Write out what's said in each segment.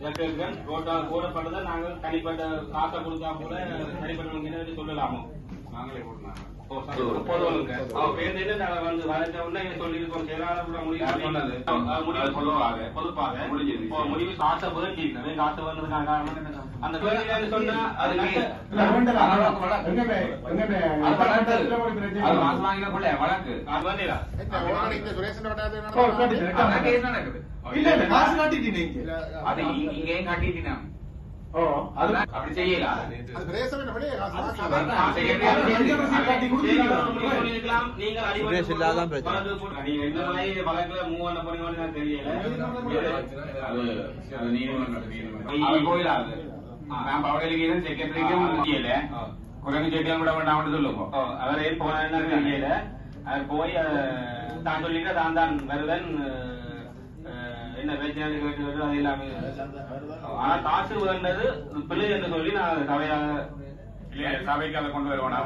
Electrical ரோட்டா போடப்பட்டதை நாங்கள் தனிப்பட்ட காசை கொடுத்தா கூட தனிப்பட்டவங்க சொல்லலாமோ? நாங்களே போட்டுனாங்க முடிவு முடிஞ்சது. இப்போ முடிவு காசை காசை வேண்டதுக்கான காரணம் என்ன? அந்த சொன்னா அது. வழக்கு. கேஸ் நடக்குது? இல்ல, இல்ல, காசு காட்டிட்டீங்க. அது இங்க- அது அப்படி செய்யலாம் செயலாளர் முடிவு பண்ணியிருக்கலாம். நீங்கள் அடிபட்டு சுரேஷ் இல்லாதான் பிரச்சனை. வழக்கு போட்டு- நீங்க இந்த மாதிரி வழக்குல move என்ன கேட்டு கேட்டு அது எல்லாமே ஆனா காசு வேண்டது பிள்ளை என்று சொல்லி நான் சபையாக இல்ல சபைக்கு அதை கொண்டு வருவானா?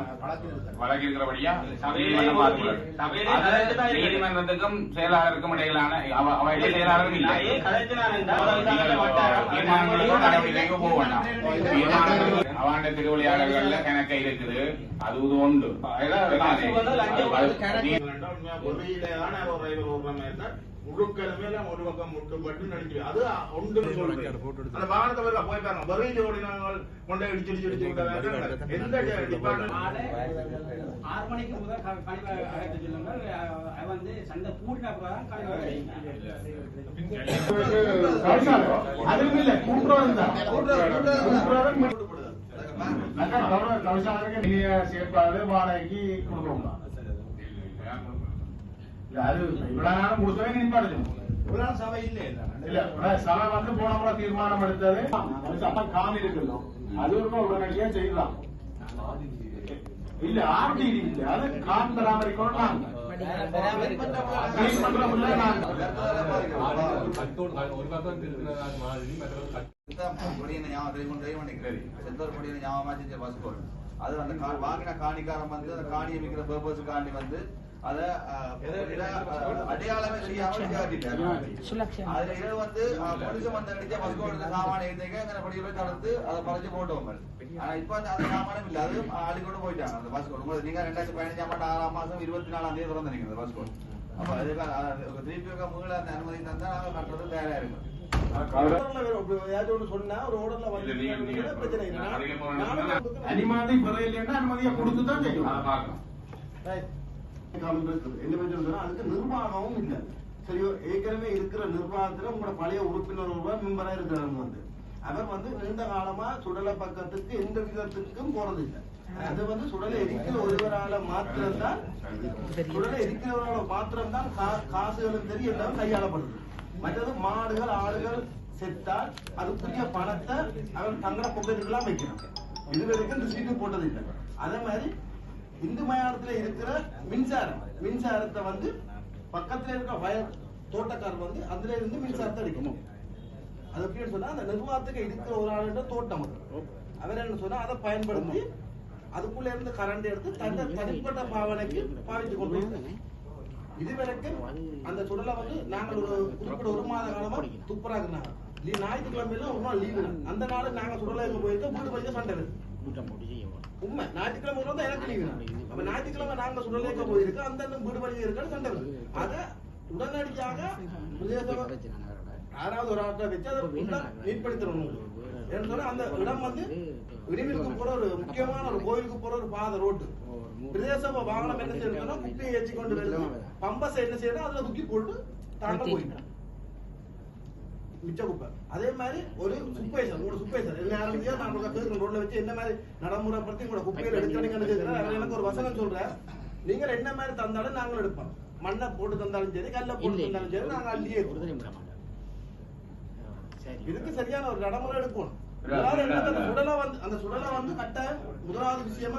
வழக்கு இருக்கிறபடியா. நீதிமன்றத்துக்கும் செயலாளருக்கும் இடையிலான அவ அவ இடையே செயலாளரும் இல்லை. நடவடிக்கைக்கோ போக வேண்டாம். தீர்மானங்கள் அவாண்ட திருவிளையாடல்கள்ல கணக்கு இருக்குது. அது இது உண்டு. அதான் காசு வந்து லஞ்சம் அது- வந்து நீ- பொறியிலான ஒரு பக்கம் முட்டுப்பட்டு நடிச்சு அது ஒன்று அந்த வாகனத்தை போய் போய் பாருங்க ஓடினாங்க கொண்டே இடிச்சு இடிச்சு இடிச்சு விட்ட வேண்டாம். எந்த டிபார்ட்மெண்ட் ஆறு மணிக்கு முதல் கழிவு சொல்லுங்கள் அது வந்து சந்தை கூட்டின அப்புறம் கழிவு. அதுவும் இல்ல, கூட்டுறவு தான். வாடகைக்கு கொடுக்கணும் இல்ல, அது இவ்வளவு கொடுத்தவே நின்பாடு சபை இல்லை இல்ல சபை வந்து போன முறை தீர்மானம் எடுத்தது அப்ப காணி இருக்குல்ல அது ஒரு உடனடியா செய்யலாம் இல்ல ஆர்டி இல்ல அது கான் பராமரிக்கணும் நாங்க அது அந்த வாங்கின காணிக்காரன் வந்து அந்த காணியை விற்கிற பர்பஸ் காணி வந்து அத அடையாளமே செய்யாம காட்டிட்டாரு அதுல இது வந்து பொலிசு வந்து அடிச்ச பஸ்கோடு சாமான எழுதிக்க அந்த படியில தடுத்து அதை பறிச்சு போட்டவங்க ஆனா இப்ப அந்த அந்த சாமானம் இல்ல. அது ஆளுக்கோடு போயிட்டாங்க அந்த பஸ்கோடு உங்களுக்கு நீங்க ரெண்டாயிரத்தி பதினஞ்சாம் ஆண்டு ஆறாம் மாசம் இருபத்தி நாலாம் தேதி திறந்து நினைக்கிறது பஸ்கோடு அப்ப அதுக்கு அஹ், திருப்பி வைக்க மீள அந்த அனுமதி தந்தா நாங்க கட்டுறது தயாரா இருக்கும். அதுக்கு போனா- அனுமதி பெறலைன்னா அனுமதியை கொடுத்து தான் அதை செய்யணும் பார்க்கணும் என்ன அதுக்கு நிர்வாகமும் இல்ல. சரியோ ஏற்கனவே இருக்கிற நிர்வாகத்துல உங்களோட பழைய உறுப்பினர் ஒருவர் மெம்பரா இருக்கிறாங்க வந்து. அவர் வந்து நீண்ட காலமா சுடலை பக்கத்துக்கு எந்த விதத்துக்கும் போறது அது வந்து சுடலை எரிக்கிற ஒருவரால மாத்திரம்தான் சுடலை எரிக்கிறவரால மாத்திரம்தான் கா- காசுகளும் சரி எல்லாம் கையாளப்படுது. மற்றது மாடுகள் ஆடுகள் செத்தால் அதுக்குரிய பணத்தை அவர் தங்களை பொக்கெட்டுக்கெல்லாம் வைக்கணும் இது வரைக்கும் ரிசீட்டு போட்டது இல்லை அதே மாதிரி இந்து மயானத்துல இருக்கிற மின்சாரம் மின்சாரத்தை வந்து பக்கத்துல இருக்கிற வயல் தோட்டக்காரர் வந்து அதுல இருந்து மின்சாரத்தை எடுக்கணும் அது எப்படின்னு சொன்னா அந்த நிர்வாகத்துக்கு இருக்கிற ஒரு ஆளுன்ற தோட்டம் அது. அவர் என்ன சொன்னா அதை பயன்படுத்தி அதுக்குள்ள இருந்து கரண்ட் எடுத்து தன்னை தனிப்பட்ட பாவனைக்கு பாவித்துக் கொண்டு இதுவரைக்கும் அந்த சுடலை வந்து நாங்கள் ஒரு குறிப்பிட்ட ஒரு மாத காலமா துப்புராங்க லீவ் ஞாயிற்றுக்கிழமையில ஒரு நாள் லீவு அந்த நாள் நாங்க சுடலை போயிட்டு வீடு வச்சு சண்டை உண்மை. ஞாயிற்றுக்கிழமை தான் எனக்கு லீவு அப்ப ஞாயிற்றுக்கிழமை நாங்க சுடலைக்க போயிருக்கு அந்த வீடு வழி இருக்கான்னு சண்டை அதை உடனடியாக யாராவது ஒரு ஆட்டை வச்சு அதை நீட்படுத்தணும் சொன்னா அந்த இடம் வந்து விரிவிற்கு போற ஒரு முக்கியமான ஒரு கோயிலுக்கு போற ஒரு பாதை ரோட்டு. பிரதேச வாகனம் என்ன செய்யணும்னா குப்பையை ஏற்றி கொண்டு வருது பம்பஸை என்ன செய்யணும் அதுல தூக்கி போட்டு தாண்ட போயிட்டோம் மிச்ச குப்பை அதே மாதிரி ஒரு சுப்பேசர் உங்களோட சுப்பேசர். என்ன ஆரம்பிச்சா நான் உங்களுக்கு கேட்கிறேன் ரோட்ல வச்சு என்ன மாதிரி நடைமுறைப்படுத்தி உங்களோட குப்பையில எடுக்கிறீங்கன்னு எனக்கு ஒரு வசனம் சொல்றேன் நீங்கள் என்ன மாதிரி தந்தாலும் நாங்கள் எடுப்போம். மண்ணை போட்டு தந்தாலும் சரி கல்ல போட்டு தந்தாலும் சரி நாங்க அள்ளியே. இதுக்கு சரியான ஒரு நடைமுறை எடுக்கணும் சுடலை வந்து அந்த சுடலை வந்து கட்டாயம் முதலாவது விஷயமா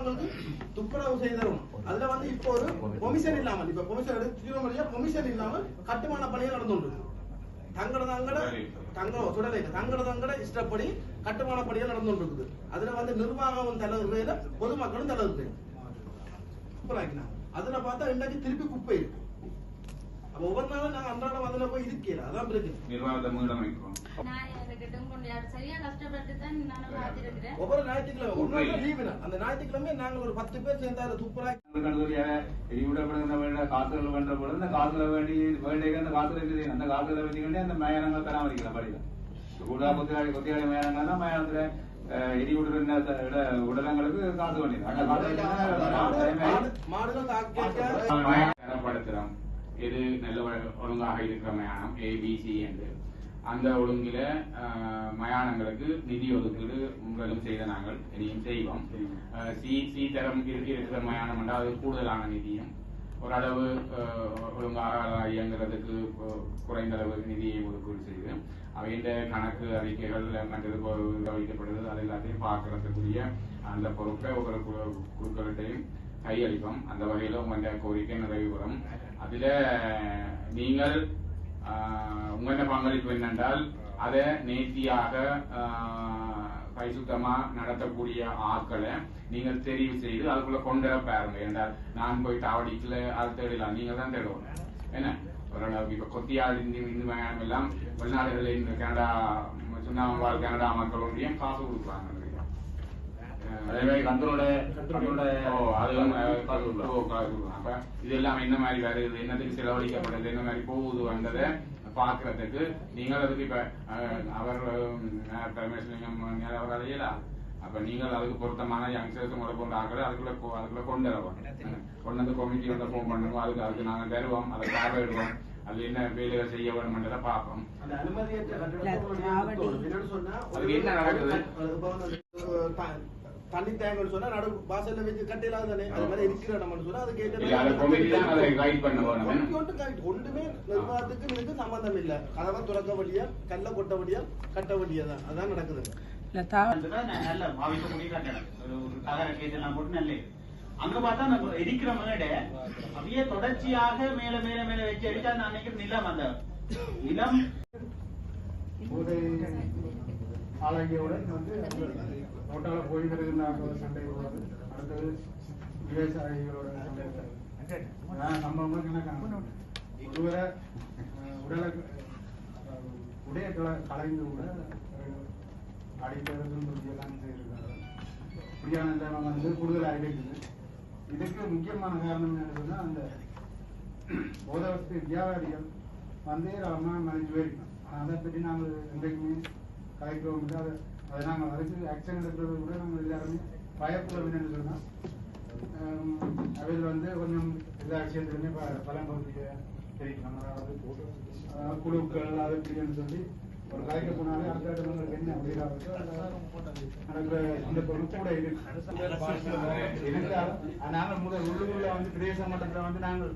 துப்புரவு செய்தரும். அதுல வந்து இப்போ ஒரு கொமிஷன் இல்லாமல் இப்ப கொமிஷன் எடுத்து கொமிஷன் இல்லாமல் கட்டுமான பணிகள் நடந்து கொண்டிருக்கு தங்கட தங்கட தங்க சுடலை தங்கட தங்கட இஷ்டப்படி கட்டுமான பணிகள் நடந்து கொண்டிருக்குது அதுல வந்து நிர்வாகம் தலைவர்களையில பொதுமக்களும் தலைவர்கள் சூப்பராக்கினாங்க அதுல பார்த்தா இன்னைக்கு திருப்பி குப்பை இருக்கு. அப்ப ஒவ்வொரு நாளும் நாங்க அன்றாடம் அதுல போய் இருக்கீங்க அதான் பிரச்சனை. நிர்வாகத்தை மீளமைக்கிறோம் ஒவ்வொரு ஞாயிற்றுக்கிழமை ஒரு நாள் லீவு அந்த ஞாயிற்றுக்கிழமை நாங்கள் ஒரு பத்து பேர் சேர்ந்து அதை துப்புரா எரிவிடப்படுகின்ற வேண்ட காசுகள் வேண்ட பொழுது அந்த காசுல வேண்டி வேண்டிய அந்த காசுல இருக்குது. அந்த காசுல வச்சுக்கிட்டு அந்த மயானங்கள் பராமரிக்கலாம் படியில கூட கொத்தியாளி கொத்தியாளி மயானங்கள் தான் மயானத்துல எரிவிடுற உடலங்களுக்கு காசு வேண்டியது. தரப்படுத்துறோம் எது நல்ல ஒழு- ஒழுங்காக இருக்கிற மயானம் ஏபிசி என்று. அந்த ஒழுங்கில மயானங்களுக்கு நிதி ஒதுக்கீடு உங்களும் செய்த நாங்கள் இனியும் செய்வோம். சி சி தரம் இருக்கிற மயானம் என்றால் அது கூடுதலான நிதியும். ஓரளவு ஒழுங்காக இயங்குறதுக்கு குறைந்த அளவு நிதியை ஒதுக்கீடு செய்து அவையின் கணக்கு அறிக்கைகள் மற்றது வைக்கப்படுது அது எல்லாத்தையும் பார்க்கறதுக்குரிய அந்த பொறுப்பை ஒவ்வொரு கு- குழுக்கள்கிட்டையும் கையளிப்போம். அந்த வகையில் உங்களுடைய கோரிக்கை நிறைவு வரும் அதில் நீங்கள் ஆஹ், பங்களிப்பு என்னென்றால் அதை நேர்த்தியாக ஆஹ், பரிசுத்தமா நடத்தக்கூடிய ஆட்களை நீங்கள் தெரிவு செய்து அதுக்குள்ள கொண்டு வர பாருங்க. என்றால் நான் போய் தாவடிக்கல அது தேடலாம். நீங்க தான் தேடுவோம் என்ன? ஓரளவுக்கு இப்ப கொத்தியாள் இந்தி இந்து மயானம் எல்லாம் வெளிநாடுகளில் இந்த கனடா சுண்ணாம்பால் கனடா மக்கள் ஒன்றியம் காசு கொடுக்குறாங்க நினைக்கிறேன். அதே மாதிரி கந்தனோட கந்தனோட ஓ, கொடுக்குறாங்க. அப்ப இது எல்லாம் என்ன மாதிரி வருது என்னத்துக்கு செலவழிக்கப்படுது என்ன மாதிரி போகுது வந்ததை பாக்குறதுக்கு நீங்கள் அதுக்கு இப்ப அஹ், அவர் பரமேஸ்வரியம் அவர் அப்ப நீங்கள் அதுக்கு பொருத்தமான யங்ஸ்டர்ஸ் முறை கொண்டு ஆக்கிற அதுக்குள்ள அதுக்குள்ள கொண்டு வரவும் கொண்டு வந்து கமிட்டி வந்து ஃபோன் பண்ணுவோம் அதுக்கு அதுக்கு நாங்க தருவோம் அதை பார்வையிடுவோம் அது என்ன வேலைகள் செய்ய வேணும்ன்றதை பார்ப்போம் அதுக்கு என்ன நடக்குது? தண்ணி தேங்கன்னு சொன்னா நடு வாசல்ல வச்சு கட்டிலாது தானே. அது மாதிரி இருக்கிற இடம்னு சொன்னா அது correct. ஒண்ணுமே நிர்வாகத்துக்கு இதுக்கு சம்பந்தம் இல்ல. கதவை துறக்க வழியா கல்ல கொட்ட வழியா கட்ட வழியா தான் அதான் நடக்குது. நல்ல பாவிக்கக்கூடிய கட்டடம் ஒரு ஒரு தகர கேஸ் எல்லாம் போட்டு நல்ல. அங்க பார்த்தா அந்த இடிக்கிற மேடை அப்படியே தொடர்ச்சியாக மேல மேல மேல வச்சு அடிச்சா நான் நினைக்கிறேன் நிலம் அந்த நிலம். போதை ஆளாகியவுடன் வந்து நோட்டால போய் சண்டை போடுறது. அடுத்தது விவசாயிகளோட சண்டை. நம்ம சம்பவங்கள் கணக்கான ஒருவரை உடலை உடைய கல- கலைந்து கூட அஹ், அடிக்கிறது எல்லாம் செய்திருக்காங்க இப்படியான நிலைமை வந்து கூடுதலாக இருக்குது இதுக்கு முக்கியமான காரணம் என்னதுன்னா அந்த போதவஸ்து வியாபாரிகள் வந்து அம்மா மதிச்சு போயிருக்கோம் அதை பற்றி நாங்கள் இன்றைக்குமே கலைக்கிறோம் இல்லை அதை அதை நாங்கள் அதுக்கு ஆக்ஷன் எடுக்கிறது கூட நாங்கள் எல்லாருமே பயப்படுறோம் என்னன்னு சொன்னால் அவையில் வந்து கொஞ்சம் எல்லா விஷயத்துலையுமே ப- பலம் பகுதியை அதாவது குழுக்கள் அது இப்படின்னு சொல்லி ஒரு கலைக்க போனாலே அடுத்த இடங்களுக்கு என்ன நடக்கிற இந்த பொருள் கூட இருக்கு. நாங்கள் முதல் உள்ளுக்குள்ள வந்து பிரதேச மட்டத்தில் வந்து நாங்கள்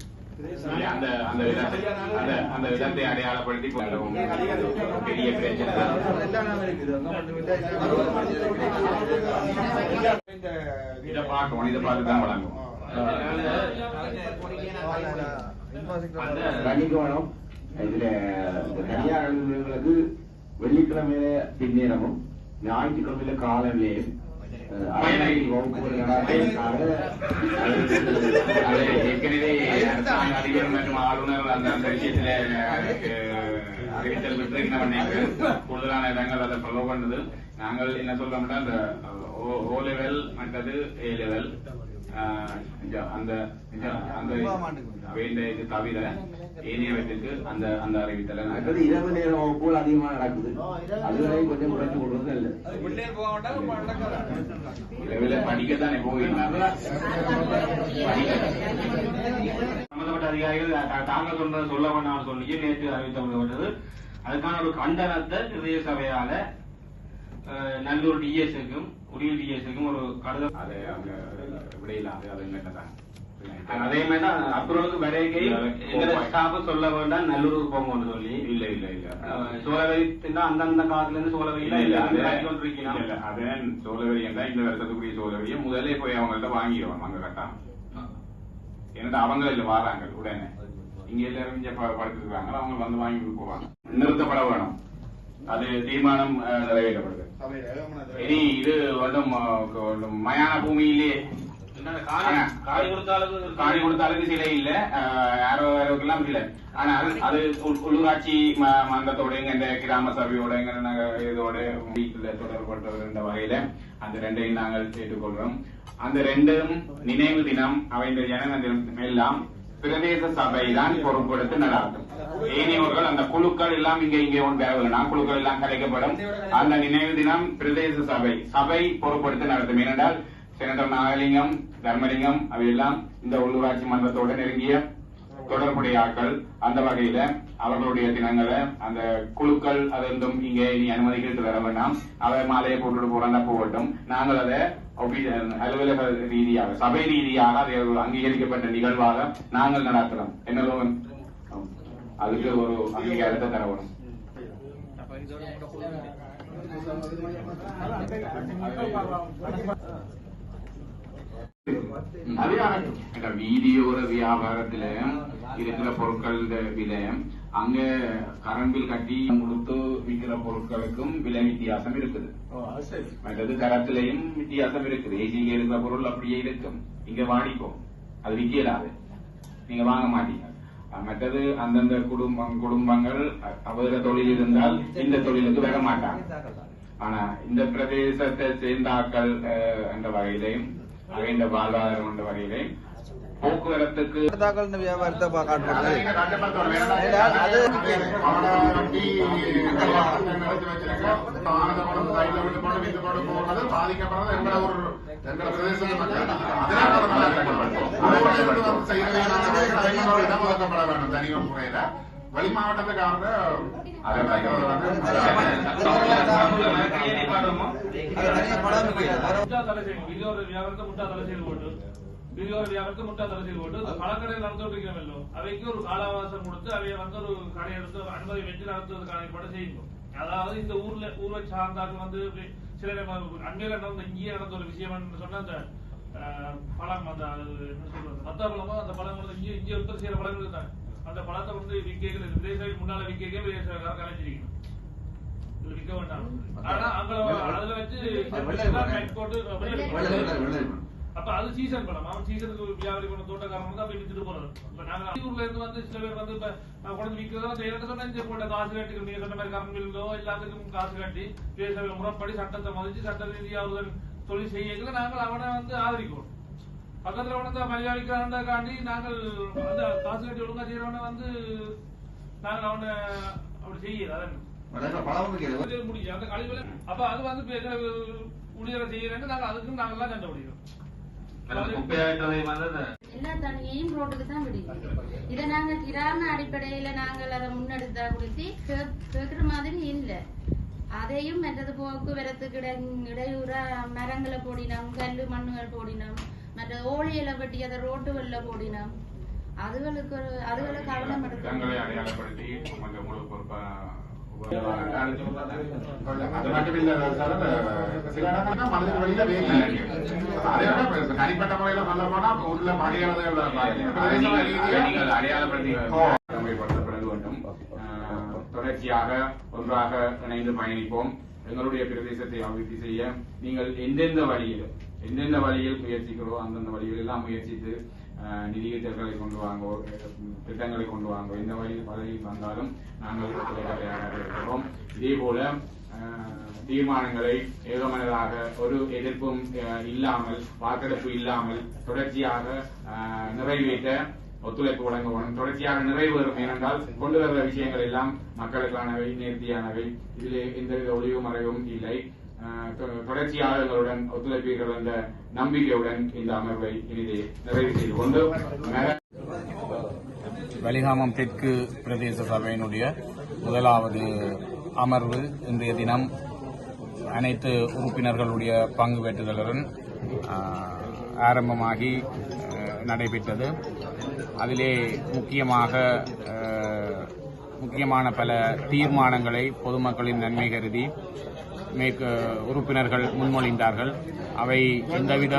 அந்த அந்த அந்த அந்த விதத்தை அடையாளப்படுத்தி பெரிய பிரச்சனை. இதை பார்க்கணும் இதை பார்த்து தான் வழங்கும். கணிக்கணும் இதுல இந்த தனியார் அலுவலர்களுக்கு வெள்ளிக்கிழமையில பின்னேரமும் ஞாயிற்றுக்கிழமையில காலையிலேயும் ஏற்கனவே அரசாங்க அதிபர் மற்றும் ஆளுநர் அந்த அந்த விஷயத்துல அஹ், அறிவித்தல் விட்டு கூடுதலான இடங்கள் அதை ஃபாலோ பண்ணது நாங்கள் என்ன சொல்றோம்னா அந்த ஓ லெவல் மற்றது ஏ லெவல் அந்த அந்த வேண்ட இது தவிர ஏனையவற்றுக்கு அந்த அந்த அறிவித்தலை அடுத்தது இரவு நேர வகுப்புகள் அதிகமா நடக்குது. அதுவரையும் கொஞ்சம் குறைச்சு கொடுறது நல்லது இரவுல படிக்கத்தானே போயிருந்தாங்க சம்பந்தப்பட்ட அதிகாரிகள் தா- தாங்கள் சொன்னது சொல்ல வேண்டாம் சொல்லி நேற்று அறிவிக்கப்பட்டது அதுக்கான ஒரு கண்டனத்தை பிரதேச சபையால நல்லூர் டிஎஸ்க்கும் உரியல் டிஎஸ்க்கும் ஒரு கடிதம் அது அவங்க விடையிலாது அது என்னதான் அதே மாதிரி தான் அப்புறவுக்கு வரைகை எங்களை ஸ்டாஃப் சொல்ல வேண்டாம் நல்லூருக்கு போங்கன்னு சொல்லி. இல்ல இல்ல இல்ல. அஹ், சோழவரித்துனா அந்தந்த காலத்துல இருந்து அது சோழவரி இல்ல இல்ல அதன் சோழவரி என்றா இந்த வருஷத்துக்குரிய சோழவரியை முதலே போய் அவங்கள்ட்ட வாங்கிடுவோம் அங்க கட்டாம ஏன்னா அவங்க இல்ல வாராங்க உடனே. இங்க எல்லாரும் இங்க படுத்துருக்காங்க அவங்க வந்து வாங்கி போவாங்க. நிறுத்தப்பட வேணும். அது தீர்மானம் நிறைவேற்றப்படுது. இனி இது ஒன்றும் மயான பூமியிலே. காணி காணி கொடுத்தாலும் சிலை இல்ல. யாரோ யாரோக்கெல்லாம் சிலை. ஆனால் அது உள்- உள்ளூராட்சி மன்றத்தோட இந்த கிராம சபையோட எங்க இதோட வீட்டுல தொடர்பட்டது என்ற வகையில அந்த ரெண்டையும் நாங்கள் ஏற்றுக்கொள்றோம் அந்த ரெண்டும் நினைவு தினம் அவைந்த ஜனன தினம் எல்லாம் பிரதேச சபை தான் பொறுப்பெடுத்து நடாத்தும். ஏனையவர்கள் அந்த குழுக்கள் எல்லாம் இங்க இங்கே ஒன்று குழுக்கள் எல்லாம் கலைக்கப்படும். அந்த நினைவு தினம் பிரதேச சபை சபை பொறுப்பெடுத்து நடத்தும். ஏனென்றால் செனட்டர் நாகலிங்கம் தர்மலிங்கம் அவையெல்லாம் இந்த உள்ளூராட்சி மன்றத்தோட நெருங்கிய தொடர்புடைய ஆட்கள். அந்த வகையில அவர்களுடைய தினங்களை அந்த குழுக்கள் அதிலிருந்தும் இங்கே இனி அனுமதி கேட்டு தர வேண்டாம். அவர் மாலையை போட்டுட்டு போறாண்டா போகட்டும். நாங்கள் அதை அலுவலக ரீதியாக சபை ரீதியாக அதை அங்கீகரிக்கப்பட்ட நிகழ்வாக நாங்கள் நடத்துறோம். என்ன அதுக்கு ஒரு அங்கீகாரத்தை தரணும் அதே வீதியோர வியாபாரத்துல இருக்கிற பொருட்கள் விலை அங்க கரண்ட் பில் கட்டி கொடுத்து விற்கிற பொருட்களுக்கும் விலை வித்தியாசம் இருக்குது. மற்றது தரத்திலையும் வித்தியாசம் இருக்குது. ஏசிக்கு இருக்கிற பொருள் அப்படியே இருக்கும். இங்க வாடிக்கும் அது விற்கலாது. நீங்க வாங்க மாட்டீங்க. மற்றது அந்தந்த குடும்பம் குடும்பங்கள் அவர தொழில் இருந்தால் இந்த தொழிலுக்கு வர மாட்டாங்க. ஆனா இந்த பிரதேசத்தை சேர்ந்த ஆட்கள் அஹ், என்ற வகையிலையும் அவைந்த வாழ்வாதாரம் என்ற வகையிலையும் போக்குவரத்துக்கு வியாபாரத்தை காட்டுறது. அது- பாதிக்கப்படுறது எங்களோட ஒரு எங்களோட பிரதேச மக்கள். அதனால செய்ய வேண்டும் முறையில. வெளி வியாபாரத்தை முட்டா தலை வீடியோட வியாபாரத்தை முட்டா தலை செய்து போட்டு இந்த பழக்கடையில் நடந்து இருக்கிறோமല്ലോ அவைக்கு ஒரு காலாவாசம் கொடுத்து அவைய வந்து ஒரு கடை எடுத்து அனுமதி வச்சு நடத்துவதற்கான ஏற்பாடு செய்யணும் அதாவது இந்த ஊர்ல ஊரை சார்ந்தார்கள் வந்து சில அண்மையில நடந்த இங்கேயே நடந்த ஒரு விஷயம் சொன்னா அந்த பழம் அந்த என்ன சொல்றது மத்த பழமோ அந்த பழம் வந்து இங்கே இங்கே உற்பத்தி செய்யற பழங்கள் தான் அந்த பழத்தை வந்து விற்க விதேச முன்னால விற்க விதேச கலைஞ்சிருக்கணும் விற்க வேண்டாம். ஆனா அங்க அதுல வச்சு போட்டு அப்ப அது சீசன் பழம் அவன் சீசனுக்கு வியாபாரி பண்ண தோட்டக்காரன் வந்து அப்படி வித்துட்டு போறது. இப்ப நாங்க ஊர்ல இருந்து வந்து சில பேர் வந்து இப்ப நான் கொண்டு விற்கிறதா செய்யறது சொன்னா போட்ட காசு கட்டி நீங்க சொன்ன மாதிரி கரண்ட் பில்லோ எல்லாத்துக்கும் காசு கட்டி பேச முறைப்படி சட்டத்தை மதிச்சு சட்ட ரீதியாக தொழில் செய்யல நாங்கள் அவனை வந்து ஆதரிக்கிறோம். பக்கத்துல உணர்ந்த மரியாதைக்காண்டி நாங்கள் அந்த காசு கட்டி ஒழுங்கா செய்யறவனை வந்து நாங்கள் அவனை அப்படி செய்யல. அதான். அது முடியும் அந்த கழிவுல அப்ப அது வந்து ஊழியரை செய்யறேன்னு நாங்க அதுக்கும் நாங்க எல்லாம் சண்டை வந்து அந்த எல்லா தண்ணியையும் ரோட்டுக்கு தான் இதை நாங்க கிராம அடிப்படையில நாங்கள் அதை முன்னெடுத்தா குறித்து கே- கேக்குற மாதிரி இல்ல. அதையும் மற்றது போக்குவரத்துக்கு இட இடையூறா மரங்களை போடினோம் கல்லு மண்ணுகள் போடினோம் மற்ற ஓழியில வெட்டி அதை ரோட்டு வெள்ள போடினோம். அதுகளுக்கு ஒரு- அதுகளை கவனம் தங்களை எடுக்கணும் அடையாளப்படுத்தி கொஞ்சம் முழு பொறுப்பா அது மட்டும் இல்ல சார் சில இடங்கள்ல மனதின் வழியில வேலை அதே தனிப்பட்ட முறையில சொல்ல போனா உள்ள நீங்கள் அடையாளப்படுத்தி கடமைப்படுத்தப்பட வேண்டும் தொடர்ச்சியாக ஒன்றாக இணைந்து பயணிப்போம். எங்களுடைய பிரதேசத்தை அபிவிருத்தி செய்ய நீங்கள் எந்தெந்த வழியில் எந்தெந்த வழியில் முயற்சிக்கிறோம் அந்தந்த வழியில் எல்லாம் முயற்சித்து ஆஹ், கொண்டு வாங்கோ திட்டங்களை கொண்டு வாங்கோ. எந்த வழியில் பதவி வந்தாலும் நாங்கள் இருக்கிறோம் இதே போல தீர்மானங்களை ஏகமனதாக ஒரு எதிர்ப்பும் இல்லாமல் வாக்கெடுப்பு இல்லாமல் தொடர்ச்சியாக நிறைவேற்ற ஒத்துழைப்பு வழங்குவோம். தொடர்ச்சியாக நிறைவேறும். ஏனென்றால் கொண்டு வர்ற விஷயங்கள் எல்லாம் மக்களுக்கானவை நேர்த்தியானவை. இதில் எந்தவித ஒளிவு மறைவும் இல்லை. ஆஹ், தொடர்ச்சியாக எங்களுடன் ஒத்துழைப்பீர்கள் என்ற நம்பிக்கையுடன் இந்த அமர்வை இனிதே நிறைவு செய்து கொண்டு வெளிகாமம் வலிகாமம் தெற்கு பிரதேச சபையினுடைய முதலாவது அமர்வு இன்றைய தினம் அனைத்து உறுப்பினர்களுடைய பங்கு பெற்றுதலுடன் ஆரம்பமாகி நடைபெற்றது. அதிலே முக்கியமாக முக்கியமான பல தீர்மானங்களை பொதுமக்களின் நன்மை கருதி மேற்கு உறுப்பினர்கள் முன்மொழிந்தார்கள். அவை எந்தவித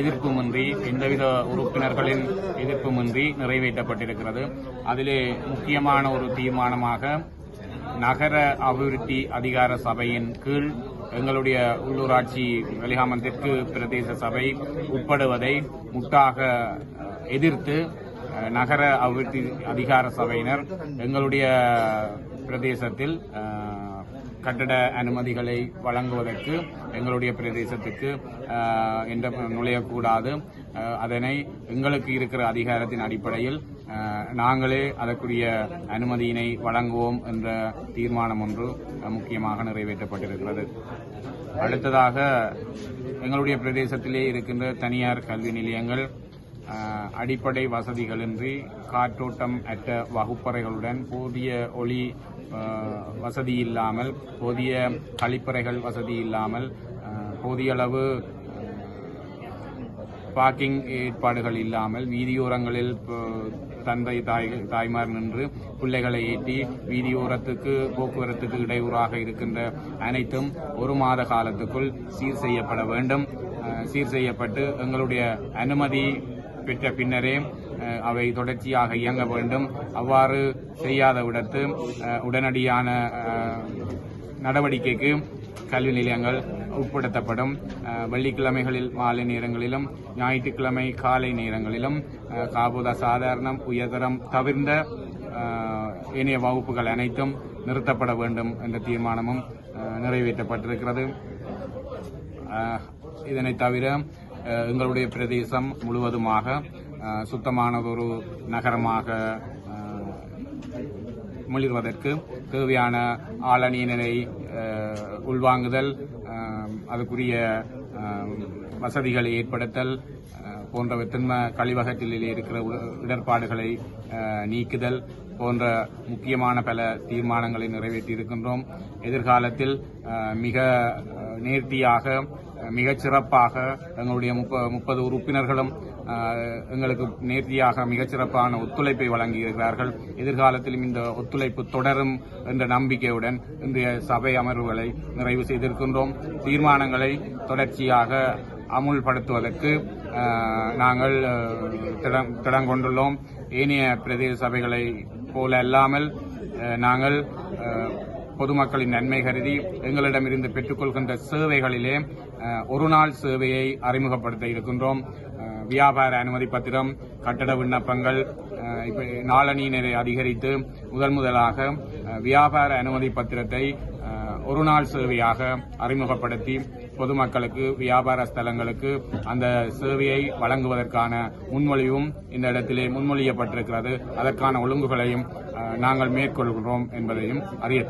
எதிர்ப்புமின்றி எந்தவித உறுப்பினர்களின் எதிர்ப்புமின்றி நிறைவேற்றப்பட்டிருக்கிறது. அதிலே முக்கியமான ஒரு தீர்மானமாக நகர அபிவிருத்தி அதிகார சபையின் கீழ் எங்களுடைய உள்ளூராட்சி வெளிகாமன் தெற்கு பிரதேச சபை உட்படுவதை முட்டாக எதிர்த்து நகர அபிவிருத்தி அதிகார சபையினர் எங்களுடைய பிரதேசத்தில் கட்டட அனுமதிகளை வழங்குவதற்கு எங்களுடைய பிரதேசத்துக்கு என்ற நுழையக்கூடாது. அதனை எங்களுக்கு இருக்கிற அதிகாரத்தின் அடிப்படையில் நாங்களே அதற்குரிய அனுமதியினை வழங்குவோம் என்ற தீர்மானம் ஒன்று முக்கியமாக நிறைவேற்றப்பட்டிருக்கிறது. அடுத்ததாக எங்களுடைய பிரதேசத்திலே இருக்கின்ற தனியார் கல்வி நிலையங்கள் அடிப்படை வசதிகளின்றி காற்றோட்டம் அற்ற வகுப்பறைகளுடன் போதிய ஒளி வசதி இல்லாமல் போதிய கழிப்பறைகள் வசதி இல்லாமல் போதிய அளவு பார்க்கிங் ஏற்பாடுகள் இல்லாமல் வீதியோரங்களில் தந்தை தாய் தாய்மார் நின்று பிள்ளைகளை ஏற்றி வீதியோரத்துக்கு போக்குவரத்துக்கு இடையூறாக இருக்கின்ற அனைத்தும் ஒரு மாத காலத்துக்குள் சீர் செய்யப்பட வேண்டும். சீர் செய்யப்பட்டு எங்களுடைய அனுமதி பெற்ற பின்னரே அவை தொடர்ச்சியாக இயங்க வேண்டும். அவ்வாறு செய்யாத விடத்து உடனடியான நடவடிக்கைக்கு கல்வி நிலையங்கள் உட்படுத்தப்படும். வெள்ளிக்கிழமைகளில் மாலை நேரங்களிலும் ஞாயிற்றுக்கிழமை காலை நேரங்களிலும் காபூத சாதாரணம் உயர்தரம் தவிர்ந்த இணைய வகுப்புகள் அனைத்தும் நிறுத்தப்பட வேண்டும் என்ற தீர்மானமும் நிறைவேற்றப்பட்டிருக்கிறது. இதனை தவிர எங்களுடைய பிரதேசம் முழுவதுமாக சுத்தமானதொரு நகரமாக அஹ், தேவையான ஆளணியினரை உள்வாங்குதல் அதுக்குரிய வசதிகளை ஏற்படுத்தல் போன்ற திண்ம கழிவகற்றிலே இருக்கிற இடர்பாடுகளை நீக்குதல் போன்ற முக்கியமான பல தீர்மானங்களை நிறைவேற்றியிருக்கின்றோம் எதிர்காலத்தில் மிக நேர்த்தியாக அஹ், மிகச் சிறப்பாக எங்களுடைய முப்ப- முப்பது உறுப்பினர்களும் எங்களுக்கு நேர்த்தியாக மிகச்சிறப்பான ஒத்துழைப்பை வழங்கியிருக்கிறார்கள். எதிர்காலத்திலும் இந்த ஒத்துழைப்பு தொடரும் என்ற நம்பிக்கையுடன் இன்றைய சபை அமர்வுகளை நிறைவு செய்திருக்கின்றோம். தீர்மானங்களை தொடர்ச்சியாக அமுல்படுத்துவதற்கு நாங்கள் திடம் திடம் கொண்டுள்ளோம். ஏனைய பிரதேச சபைகளை போல அல்லாமல் நாங்கள் பொதுமக்களின் நன்மை கருதி எங்களிடமிருந்து பெற்றுக்கொள்கின்ற சேவைகளிலே ஒரு நாள் சேவையை அறிமுகப்படுத்த இருக்கின்றோம். வியாபார அனுமதி பத்திரம் கட்டட விண்ணப்பங்கள் அஹ், நாளணியினரை அதிகரித்து முதல் முதலாக வியாபார அனுமதி பத்திரத்தை ஒரு நாள் சேவையாக அறிமுகப்படுத்தி பொதுமக்களுக்கு வியாபார ஸ்தலங்களுக்கு அந்த சேவையை வழங்குவதற்கான முன்மொழிவும் இந்த இடத்திலே முன்மொழியப்பட்டிருக்கிறது. அதற்கான ஒழுங்குகளையும் நாங்கள் மேற்கொள்கிறோம் என்பதையும் அறிய